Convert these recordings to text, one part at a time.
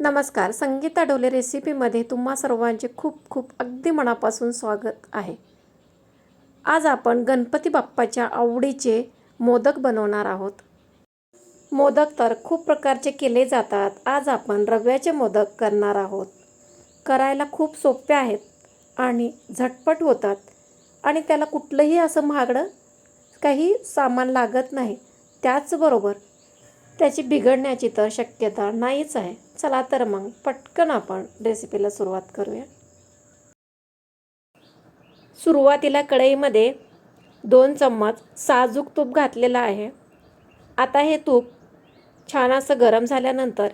नमस्कार संगीता डोले रेसिपीमध्ये तुम्हा सर्वांचे खूप खूप अगदी मनापासून स्वागत आहे. आज आपण गणपती बाप्पाच्या आवडीचे मोदक बनवणार आहोत. मोदक तर खूप प्रकारचे केले जातात. आज आपण रव्याचे मोदक करणार आहोत. करायला खूप सोपे आहेत आणि झटपट होतात आणि त्याला कुठलंही असं महागडं काही सामान लागत नाही. त्याचबरोबर त्याची बिघडण्याची तर शक्यता नाहीच आहे. चला तर मग पटकन आपण रेसिपीला सुरुवात करूया. सुरुवातीला कढईमध्ये दोन चम्मच साजूक तूप घातलेलं आहे. आता हे तूप छान असं गरम झाल्यानंतर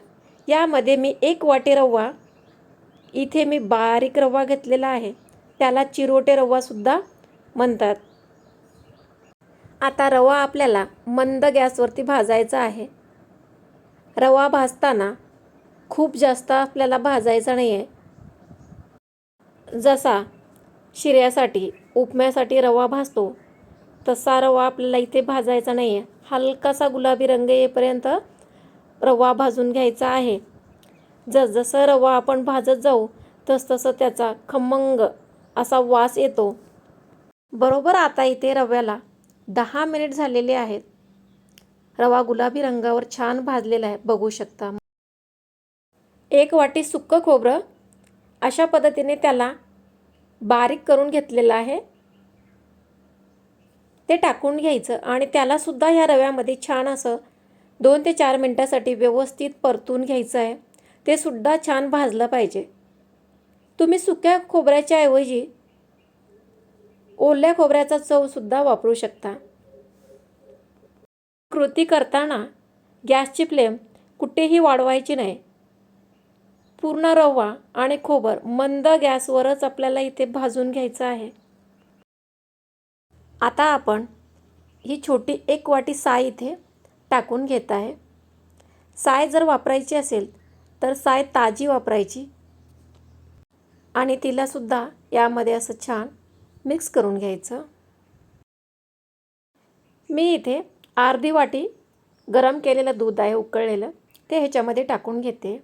यामध्ये मी एक वाटी रवा इथे मी बारीक रवा घेतलेला आहे. त्याला चिरोटे रवासुद्धा म्हणतात. आता रवा आपल्याला मंद गॅसवरती भाजायचा आहे. रवा भाजताना खूप जास्त आपल्याला भाजायचा नाही आहे जसा शिऱ्यासाठी उपम्यासाठी रवा भाजतो तसा रवा आपल्याला इथे भाजायचा नाही आहे हलकासा गुलाबी रंग येईपर्यंत रवा भाजून घ्यायचा आहे. जसजसं रवा आपण भाजत जाऊ तसतसं त्याचा खमंग असा वास येतो. बरोबर आता इथे रव्याला दहा मिनिट झालेले आहेत. रवा गुलाबी रंगावर छान भाजलेला आहे बघू शकता. एक वाटी सुक्कं खोबरं अशा पद्धतीने त्याला बारीक करून घेतलेलं आहे. ते टाकून घ्यायचं आणि त्यालासुद्धा ह्या रव्यामध्ये छान असं दोन ते चार मिनटासाठी व्यवस्थित परतून घ्यायचं आहे. ते सुद्धा छान भाजलं पाहिजे. तुम्ही सुक्या खोबऱ्याच्या ऐवजी ओल्या खोबऱ्याचा चवसुद्धा वापरू शकता. कृती करताना गॅसची फ्लेम कुठेही वाढवायची नाही. पूर्ण रवा आणि खोबर मंद गॅसवरच आपल्याला इथे भाजून घ्यायचं आहे. आता आपण ही छोटी एक वाटी साय इथे टाकून घेत आहे. साय जर वापरायची असेल तर साय ताजी वापरायची आणि तिलासुद्धा यामध्ये असं छान मिक्स करून घ्यायचं. मी इथे अर्धी वाटी गरम केलेलं दूध आहे उकळलेलं ते ह्याच्यामध्ये टाकून घेते.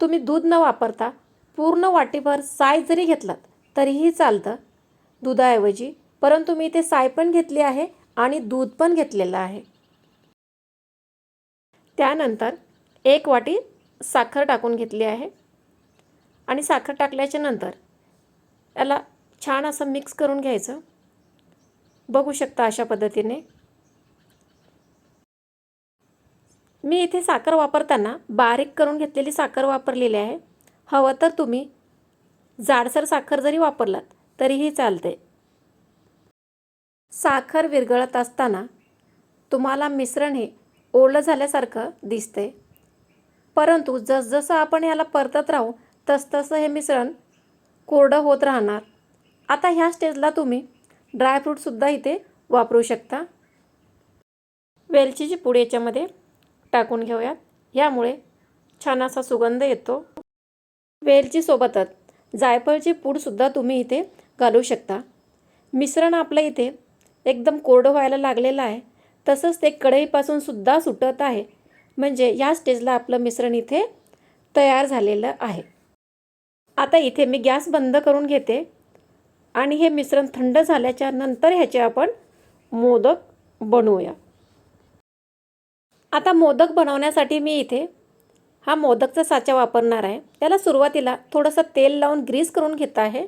तुम्ही दूध न वापरता पूर्ण वाटीभर साय जरी घेतलात तरीही चालतं. दुधाऐवजी परंतु मी इथे साय पण घेतली आहे आणि दूध पण घेतलेलं आहे. त्यानंतर एक वाटी साखर टाकून घेतली आहे. आणि साखर टाकल्याच्या नंतर याला छान असं मिक्स करून घ्यायचं. बघू शकता अशा पद्धतीने मी इथे साखर वापरताना बारीक करून घेतलेली साखर वापरलेली आहे. हवं तर तुम्ही जाडसर साखर जरी वापरलात तरीही चालते. साखर विरघळत असताना तुम्हाला मिश्रण हे ओलं झाल्यासारखं दिसते. परंतु जसजसं आपण याला परतत राहू तसतसं हे मिश्रण कोरडं होत राहणार. आता ह्या स्टेजला तुम्ही ड्रायफ्रूटसुद्धा इथे वापरू शकता. वेलचीची पूड याच्यामध्ये टाकून घेऊयात. यामुळे छान असा सुगंध येतो. वेलचीसोबतच जायफळची पूडसुद्धा तुम्ही इथे घालू शकता. मिश्रण आपलं इथे एकदम कोरडं व्हायला लागलेलं आहे. तसंच ते कढईपासून सुद्धा सुटत आहे. म्हणजे या स्टेजला आपलं मिश्रण इथे तयार झालेलं आहे. आता इथे मी गॅस बंद करून घेते. आणि हे मिश्रण थंड झाल्याच्यानंतर ह्याचे आपण मोदक बनवूया. आता मोदक बनवण्यासाठी मी इथे हा मोदकचा साचा वापरणार आहे. त्याला सुरुवातीला थोडंसं तेल लावून ग्रीस करून घेत आहे.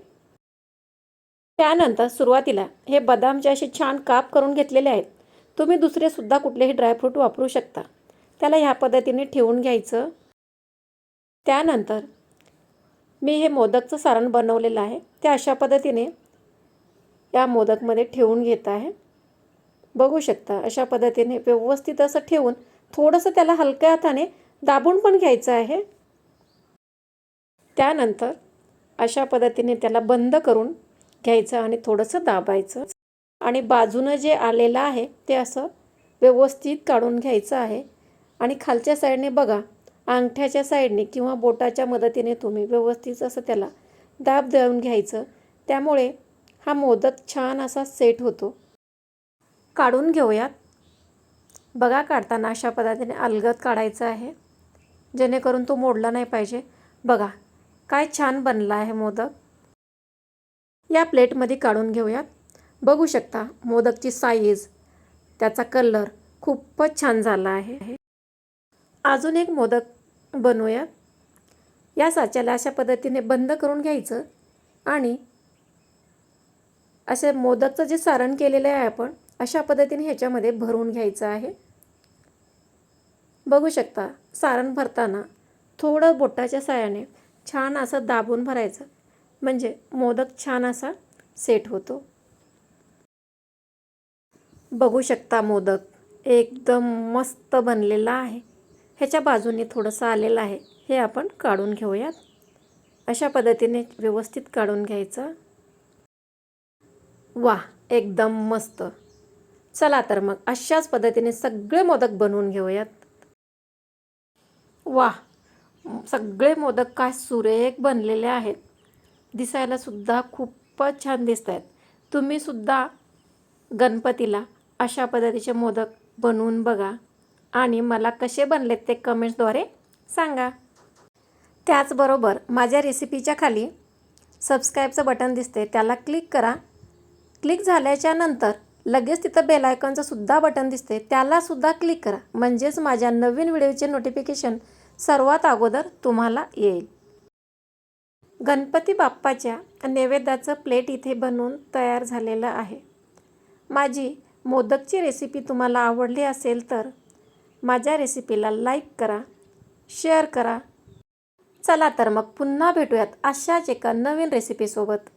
त्यानंतर सुरुवातीला हे बदामचे असे छान काप करून घेतलेले आहेत तुम्ही दुसरेसुद्धा कुठलेही ड्रायफ्रूट वापरू शकता. त्याला ह्या पद्धतीने ठेवून घ्यायचं. त्यानंतर मी हे मोदकचं सारण बनवलेलं आहे. ते अशा पद्धतीने या मोदकमध्ये ठेवून घेत आहे. बघू शकता अशा पद्धतीने व्यवस्थित असं ठेवून थोडंसं त्याला हलक्या हाताने दाबून पण घ्यायचं आहे. त्यानंतर अशा पद्धतीने त्याला बंद करून घ्यायचं आणि थोडंसं दाबायचं. आणि बाजूनं जे आलेलं आहे ते असं व्यवस्थित काढून घ्यायचं आहे. आणि खालच्या साईडने बघा अंगठ्याच्या साईडने किंवा बोटाच्या मदतीने तुम्ही व्यवस्थित असं त्याला दाब देऊन घ्यायचं. त्यामुळे हा मोदक छान असा सेट होतो. काढून घेऊयात. बघा काढताना अशा पद्धतीने अलगद काढायचं आहे. जेणेकरून तो मोडला नाही पाहिजे. बघा काय छान बनला आहे मोदक. या प्लेटमध्ये काढून घेऊयात. बघू शकता मोदकची साईज त्याचा कलर खूपच छान झाला आहे. अजून एक मोदक बनवूयात. या साच्याला अशा पद्धतीने बंद करून घ्यायचं आणि असे मोदकचं जे सारण केलेलं आहे आपण अशा पद्धतीने ह्याच्यामध्ये भरून घ्यायचं आहे. बघू शकता सारण भरताना थोडं बोटाच्या सायाने छान असं दाबून भरायचं. म्हणजे मोदक छान असा सेट होतो. बघू शकता मोदक एकदम मस्त बनलेला आहे. ह्याच्या बाजूने थोडंसं आलेलं आहे. हे आपण काढून घेऊयात. अशा पद्धतीने व्यवस्थित काढून घ्यायचं. वा एकदम मस्त. चला तर मग अशाच पद्धतीने सगळे मोदक बनवून घेऊयात. वा सगळे मोदक काय सुरेख बनलेले आहेत. दिसायला सुद्धा खूपच छान दिसत आहेत तुम्हीसुद्धा गणपतीला अशा पद्धतीचे मोदक बनवून बघा आणि मला कसे बनलेत ते कमेंट्सद्वारे सांगा. त्याचबरोबर माझ्या रेसिपीच्या खाली सबस्क्राईबचं बटन दिसते त्याला क्लिक करा. क्लिक झाल्याच्यानंतर लगेच तिथं बेलायकॉनचं सुद्धा बटन दिसते त्यालासुद्धा क्लिक करा. म्हणजेच माझ्या नवीन व्हिडिओचे नोटिफिकेशन सर्वात अगोदर तुम्हाला येईल. गणपती बाप्पाच्या नैवेद्याचं प्लेट इथे बनवून तयार झालेलं आहे. माझी मोदकची रेसिपी तुम्हाला आवडली असेल तर माझ्या रेसिपीला लाईक करा शेअर करा. चला तर मग पुन्हा भेटूयात अशाच एका नवीन रेसिपीसोबत